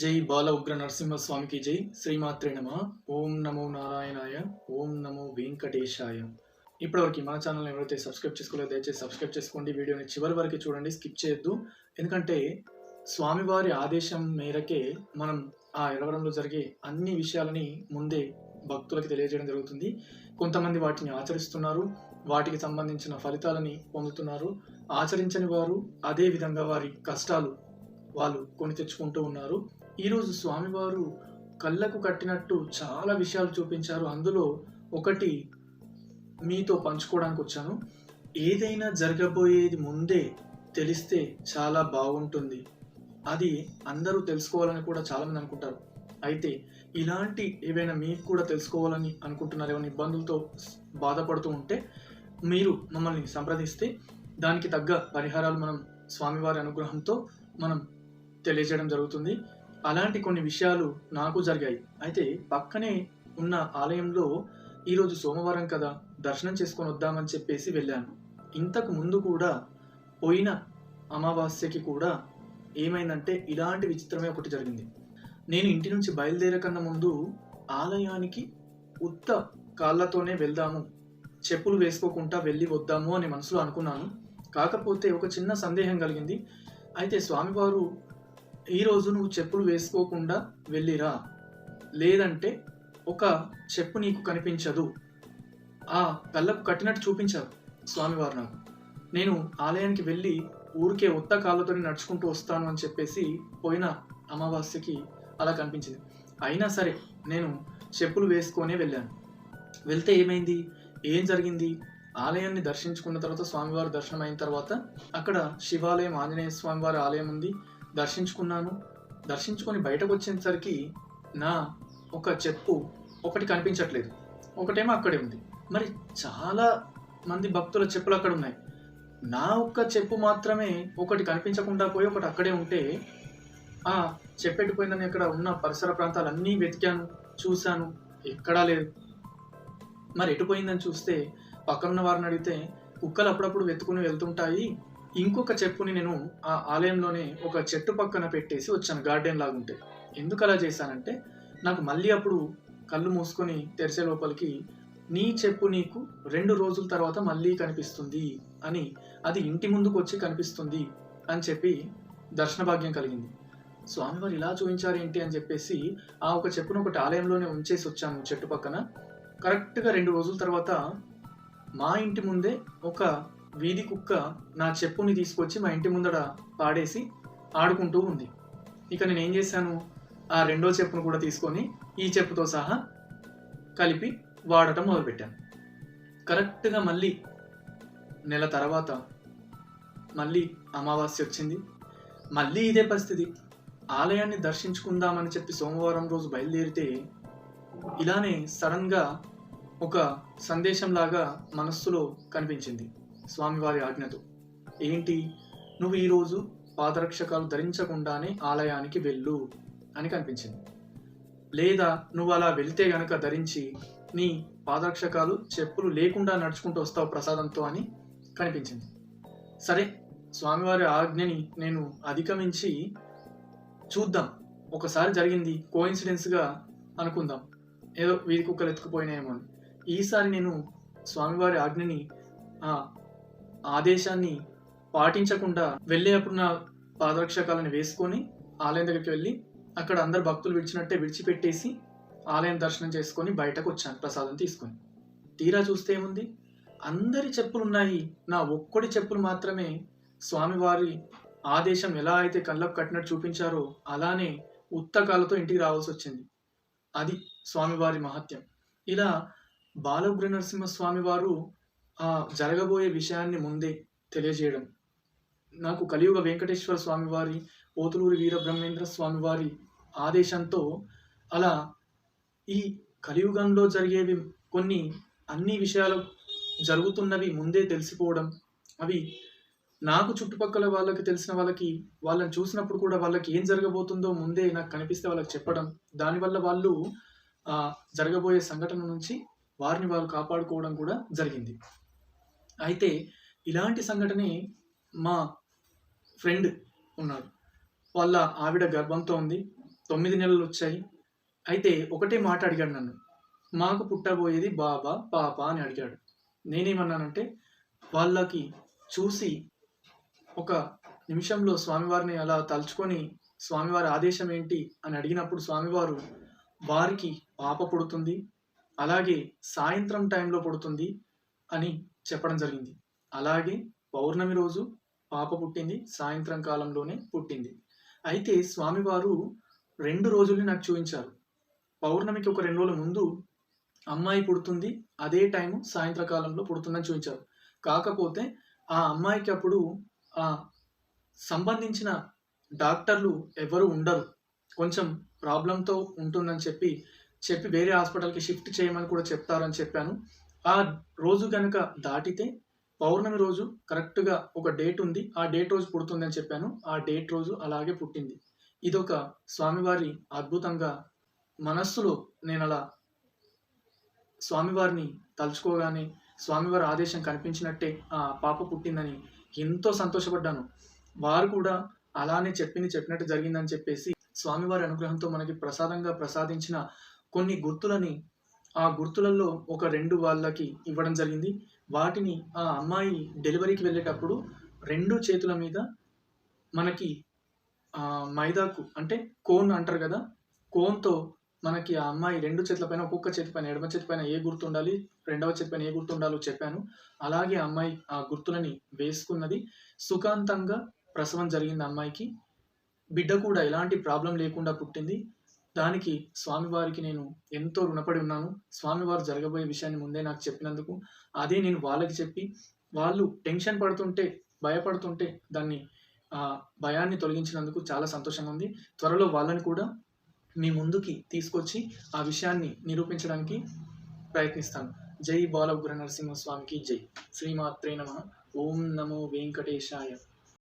జై బాల ఉగ్ర నరసింహస్వామికి జై. శ్రీమాత్రే నమ. ఓం నమో నారాయణాయ. ఓం నమో వెంకటేశాయ. ఇప్పటివరకు మన ఛానల్ ఎవరైతే సబ్స్క్రైబ్ చేసుకోలేదో దయచేసి సబ్స్క్రైబ్ చేసుకోండి. వీడియోని చివరి వరకు చూడండి. స్కిప్ చేయొద్దు. ఎందుకంటే స్వామివారి ఆదేశం మేరకే మనం ఆ ఎడవరంలో జరిగే అన్ని విషయాలని ముందే భక్తులకు తెలియజేయడం జరుగుతుంది. కొంతమంది వాటిని ఆచరిస్తున్నారు. వాటికి సంబంధించిన ఫలితాలని పొందుతున్నారు. ఆచరించని వారు అదే విధంగా వారి కష్టాలు వాళ్ళు కొని తెచ్చుకుంటూ ఉన్నారు. ఈరోజు స్వామివారు కళ్ళకు కట్టినట్టు చాలా విషయాలు చూపించారు. అందులో ఒకటి మీతో పంచుకోవడానికి వచ్చాను. ఏదైనా జరగబోయేది ముందే తెలిస్తే చాలా బాగుంటుంది. అది అందరూ తెలుసుకోవాలని కూడా చాలామంది అనుకుంటారు. అయితే ఇలాంటి ఏవైనా మీకు కూడా తెలుసుకోవాలని అనుకుంటున్నారు ఏమైనా ఇబ్బందులతో బాధపడుతూ ఉంటే మీరు మమ్మల్ని సంప్రదిస్తే దానికి తగ్గ పరిహారాలు మనం స్వామివారి అనుగ్రహంతో మనం తెలియజేయడం జరుగుతుంది. అలాంటి కొన్ని విషయాలు నాకు జరిగాయి. అయితే పక్కనే ఉన్న ఆలయంలో ఈరోజు సోమవారం కదా దర్శనం చేసుకొని వద్దామని చెప్పేసి వెళ్ళాను. ఇంతకు ముందు కూడా పోయిన అమావాస్యకి కూడా ఏమైందంటే ఇలాంటి విచిత్రమే ఒకటి జరిగింది. నేను ఇంటి నుంచి బయలుదేరకన్నా ముందు ఆలయానికి ఉత్త కాళ్ళతోనే వెళ్దాము చెప్పులు వేసుకోకుండా వెళ్ళి వద్దాము అని మనసులో అనుకున్నాను. కాకపోతే ఒక చిన్న సందేహం కలిగింది. అయితే స్వామివారు ఈరోజు నువ్వు చెప్పులు వేసుకోకుండా వెళ్ళిరా. లేదంటే ఒక చెప్పు నీకు కనిపించదు. ఆ కళ్ళకు కట్టినట్టు చూపించారు స్వామివారు నాకు. నేను ఆలయానికి వెళ్ళి ఊరికే ఉత్త కాళ్ళతో నడుచుకుంటూ వస్తాను అని చెప్పేసి పోయిన అమావాస్యకి అలా కనిపించింది. అయినా సరే నేను చెప్పులు వేసుకొనే వెళ్ళాను. వెళ్తే ఏమైంది? ఏం జరిగింది? ఆలయాన్ని దర్శించుకున్న తర్వాత స్వామివారి దర్శనం అయిన తర్వాత అక్కడ శివాలయం ఆంజనేయ స్వామివారి ఆలయం ఉంది. దర్శించుకున్నాను. దర్శించుకొని బయటకు వచ్చేసరికి నా ఒక చెప్పు ఒకటి కనిపించట్లేదు. ఒకటేమో అక్కడే ఉంది. మరి చాలా మంది భక్తుల చెప్పులు అక్కడ ఉన్నాయి. నా ఒక్క చెప్పు మాత్రమే ఒకటి కనిపించకుండా పోయి ఒకటి అక్కడే ఉంటే ఆ చెప్పెట్టుపోయిందని ఇక్కడ ఉన్న పరిసర ప్రాంతాలన్నీ వెతికాను చూశాను. ఎక్కడా లేదు. మరి ఎటుపోయిందని చూస్తే చూస్తే పక్కనున్న వారిని అడిగితే కుక్కలు అప్పుడప్పుడు వెతుకుని వెళ్తుంటాయి. ఇంకొక చెప్పుని నేను ఆ ఆలయంలోనే ఒక చెట్టు పక్కన పెట్టేసి వచ్చాను గార్డెన్ లాగుంటే ఎందుకు అలా చేశానంటే నాకు మళ్ళీ అప్పుడు కళ్ళు మూసుకొని తెరిచే లోపలికి నీ చెప్పు నీకు రెండు రోజుల తర్వాత మళ్ళీ కనిపిస్తుంది అని అది ఇంటి ముందుకు వచ్చి కనిపిస్తుంది అని చెప్పి దర్శన భాగ్యం కలిగింది. స్వామివారు ఇలా చూపించారు ఏంటి అని చెప్పేసి ఆ ఒక చెప్పును ఒకటి ఆలయంలోనే ఉంచేసి వచ్చాము చెట్టు పక్కన. కరెక్ట్గా రెండు రోజుల తర్వాత మా ఇంటి ముందే ఒక వీధి కుక్క నా చెప్పుని తీసుకొచ్చి మా ఇంటి ముందర పాడేసి ఆడుకుంటూ ఉంది. ఇక నేను ఏం చేశాను? ఆ రెండో చెప్పును కూడా తీసుకొని ఈ చెప్పుతో సహా కలిపి వాడటం మొదలుపెట్టాను. కరెక్ట్గా మళ్ళీ నెల తర్వాత మళ్ళీ అమావాస్య వచ్చింది. మళ్ళీ ఇదే పరిస్థితి. ఆలయాన్ని దర్శించుకుందామని చెప్పి సోమవారం రోజు బయలుదేరితే ఇలానే సడన్గా ఒక సందేశంలాగా మనస్సులో కనిపించింది. స్వామివారి ఆజ్ఞతో. ఏంటి? నువ్వు ఈరోజు పాదరక్షకాలు ధరించకుండానే ఆలయానికి వెళ్ళు అని కనిపించింది. లేదా నువ్వు అలా వెళ్తే గనక ధరించి నీ పాదరక్షకాలు చెప్పులు లేకుండా నడుచుకుంటూ వస్తావు ప్రసాదంతో అని కనిపించింది. సరే స్వామివారి ఆజ్ఞని నేను అధిగమించి చూద్దాం. ఒకసారి జరిగింది కోఇన్సిడెన్స్గా అనుకుందాం. ఏదో వీధి కుక్కలు ఎత్తుకుపోయినాయేమో అని. ఈసారి నేను స్వామివారి ఆజ్ఞని ఆదేశాన్ని పాటించకుండా వెళ్ళేటప్పుడు నా పాదరక్షకాలను వేసుకొని ఆలయం దగ్గరికి వెళ్ళి అక్కడ అందరు భక్తులు విడిచినట్టే విడిచిపెట్టేసి ఆలయం దర్శనం చేసుకొని బయటకు వచ్చాను ప్రసాదం తీసుకొని. తీరా చూస్తే ఏముంది? అందరి చెప్పులు ఉన్నాయి. నా ఒక్కడి చెప్పులు మాత్రమే. స్వామివారి ఆదేశం ఎలా అయితే కళ్ళకు కట్టినట్టు చూపించారో అలానే ఉత్తకాలతో ఇంటికి రావాల్సి వచ్చింది. అది స్వామివారి మహత్యం. ఇలా బాలగ్ర నరసింహ స్వామివారు ఆ జరగబోయే విషయాన్ని ముందే తెలియజేయడం. నాకు కలియుగ వెంకటేశ్వర స్వామివారి పోతులూరి వీరబ్రహ్మేంద్ర స్వామివారి ఆదేశంతో అలా ఈ కలియుగంలో జరిగేవి కొన్ని అన్ని విషయాలు జరుగుతున్నవి ముందే తెలిసిపోవడం. అవి నాకు చుట్టుపక్కల వాళ్ళకి తెలిసిన వాళ్ళకి వాళ్ళని చూసినప్పుడు కూడా వాళ్ళకి ఏం జరగబోతుందో ముందే నాకు కనిపిస్తే వాళ్ళకి చెప్పడం. దానివల్ల వాళ్ళు ఆ జరగబోయే సంఘటన నుంచి వారిని వాళ్ళు కాపాడుకోవడం కూడా జరిగింది. అయితే ఇలాంటి సంఘటనే మా ఫ్రెండ్ ఉన్నాడు. వాళ్ళ ఆవిడ గర్భంతో ఉంది. తొమ్మిది నెలలు వచ్చాయి. అయితే ఒకటే మాట అడిగాడు నన్ను. మాకు పుట్టబోయేది బాబా పాప అని అడిగాడు. నేనేమన్నానంటే వాళ్ళకి చూసి ఒక నిమిషంలో స్వామివారిని అలా తలుచుకొని స్వామివారి ఆదేశం ఏంటి అని అడిగినప్పుడు స్వామివారు వారికి పాప పుడుతుంది అలాగే సాయంత్రం టైంలో పుడుతుంది అని చెప్పడం జరిగింది. అలాగే పౌర్ణమి రోజు పాప పుట్టింది సాయంత్రం కాలంలోనే పుట్టింది. అయితే స్వామివారు రెండు రోజుల్ని నాకు చూపించారు. పౌర్ణమికి ఒక రెండు రోజుల ముందు అమ్మాయి పుడుతుంది అదే టైం సాయంత్రకాలంలో పుడుతుందని చూపించారు. కాకపోతే ఆ అమ్మాయికి అప్పుడు ఆ సంబంధించిన డాక్టర్లు ఎవరు ఉండరు. కొంచెం ప్రాబ్లంతో ఉంటుందని చెప్పి చెప్పి వేరే హాస్పిటల్కి షిఫ్ట్ చేయమని కూడా చెప్తారని చెప్పాను. ఆ రోజు కనుక దాటితే పౌర్ణమి రోజు కరెక్ట్గా ఒక డేట్ ఉంది. ఆ డేట్ రోజు పుడుతుందని చెప్పాను. ఆ డేట్ రోజు అలాగే పుట్టింది. ఇదొక స్వామివారి అద్భుతంగా మనస్సులో నేను అలా స్వామివారిని తలుచుకోగానే స్వామివారి ఆదేశం కనిపించినట్టే ఆ పాప పుట్టిందని ఎంతో సంతోషపడ్డాను. వారు కూడా అలానే చెప్పింది చెప్పినట్టు జరిగిందని చెప్పేసి స్వామివారి అనుగ్రహంతో మనకి ప్రసాదంగా ప్రసాదించిన కొన్ని గుర్తులని ఆ గుర్తులలో ఒక రెండు వాళ్ళకి ఇవ్వడం జరిగింది. వాటిని ఆ అమ్మాయి డెలివరీకి వెళ్ళేటప్పుడు రెండు చేతుల మీద మనకి మైదాకు అంటే కోన్ అంటారు కదా కోన్తో మనకి ఆ అమ్మాయి రెండు చేతుల పైన ఒక్కొక్క చేతి పైన ఎడమ చేతి పైన ఏ గుర్తు ఉండాలి రెండవ చేతి పైన ఏ గుర్తు ఉండాలో చెప్పాను. అలాగే ఆ అమ్మాయి ఆ గుర్తులని వేసుకున్నది. సుఖాంతంగా ప్రసవం జరిగింది అమ్మాయికి. బిడ్డ కూడా ఎలాంటి ప్రాబ్లం లేకుండా పుట్టింది. దానికి స్వామివారికి నేను ఎంతో రుణపడి ఉన్నాను. స్వామివారు జరగబోయే విషయాన్ని ముందే నాకు చెప్పినందుకు అదే నేను వాళ్ళకి చెప్పి వాళ్ళు టెన్షన్ పడుతుంటే భయపడుతుంటే దాన్ని ఆ భయాన్ని తొలగించినందుకు చాలా సంతోషంగా ఉంది. త్వరలో వాళ్ళని కూడా మీ ముందుకి తీసుకొచ్చి ఆ విషయాన్ని నిరూపించడానికి ప్రయత్నిస్తాను. జై బాలగుర నరసింహస్వామికి జై. శ్రీమాత్రే నమ. ఓం నమో వెంకటేశాయ.